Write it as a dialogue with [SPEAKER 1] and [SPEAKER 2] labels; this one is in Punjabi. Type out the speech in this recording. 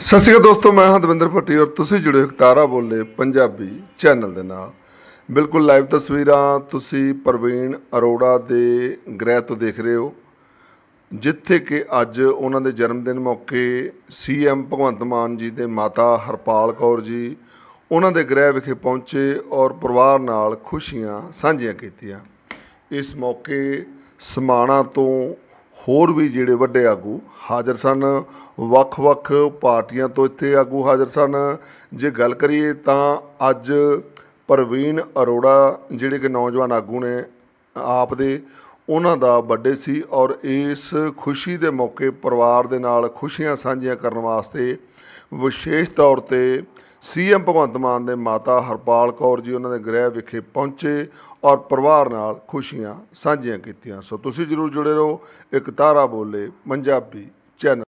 [SPEAKER 1] ਸਤਿ ਸ਼੍ਰੀ ਅਕਾਲ ਦੋਸਤੋ, ਮੈਂ ਹਾਂ ਦਵਿੰਦਰ ਭੱਟੀ ਔਰ ਤੁਸੀਂ ਜੁੜੇ ਹੋ ਬੋਲੇ ਪੰਜਾਬੀ ਚੈਨਲ ਦੇ ਨਾਲ। ਬਿਲਕੁਲ ਲਾਈਵ ਤਸਵੀਰਾਂ ਤੁਸੀਂ ਪ੍ਰਵੀਨ ਅਰੋੜਾ ਦੇ ਗ੍ਰਹਿ ਤੋਂ ਦੇਖ ਰਹੇ ਹੋ, ਜਿੱਥੇ ਕਿ ਅੱਜ ਉਹਨਾਂ ਦੇ ਜਨਮ ਦਿਨ ਮੌਕੇ ਸੀਐਮ ਭਗਵੰਤ ਮਾਨ ਜੀ ਦੇ ਮਾਤਾ ਹਰਪਾਲ ਕੌਰ ਜੀ ਉਹਨਾਂ ਦੇ ਗ੍ਰਹਿ ਵਿਖੇ ਪਹੁੰਚੇ ਔਰ ਪਰਿਵਾਰ ਨਾਲ ਖੁਸ਼ੀਆਂ ਸਾਂਝੀਆਂ ਕੀਤੀਆਂ। ਇਸ ਮੌਕੇ ਸਮਾਣਾ ਤੋਂ ਹੋਰ ਵੀ ਜਿਹੜੇ ਵੱਡੇ ਆਗੂ ਹਾਜ਼ਰ ਸਨ ਵੱਖ-ਵੱਖ ਪਾਰਟੀਆਂ ਤੋਂ ਇੱਥੇ ਆਗੂ ਹਾਜ਼ਰ ਸਨ। ਜੇ ਗੱਲ ਕਰੀਏ ਤਾਂ ਅੱਜ ਪ੍ਰਵੀਨ ਅਰੋੜਾ, ਜਿਹੜੇ ਕਿ ਨੌਜਵਾਨ ਆਗੂ ਨੇ, ਆਪ ਦੇ ਉਹਨਾਂ ਦਾ ਬਰਥਡੇ ਸੀ ਔਰ ਇਸ ਖੁਸ਼ੀ ਦੇ ਮੌਕੇ ਪਰਿਵਾਰ ਦੇ ਨਾਲ ਖੁਸ਼ੀਆਂ ਸਾਂਝੀਆਂ ਕਰਨ ਵਾਸਤੇ ਵਿਸ਼ੇਸ਼ ਤੌਰ ਤੇ ਸੀਐਮ ਭਗਵੰਤ ਮਾਨ ਦੇ ਮਾਤਾ ਹਰਪਾਲ ਕੌਰ ਜੀ ਉਹਨਾਂ ਦੇ ਗ੍ਰਹਿ ਵਿਖੇ ਪਹੁੰਚੇ ਔਰ ਪਰਿਵਾਰ ਨਾਲ ਖੁਸ਼ੀਆਂ ਸਾਂਝੀਆਂ ਕੀਤੀਆਂ। ਸੋ ਤੁਸੀਂ ਜਰੂਰ ਜੁੜੇ ਰਹੋ। ਇੱਕ ਤਾਰਾ ਬੋਲੇ, ਪੰਜਾਬੀ ਚੈਨਲ।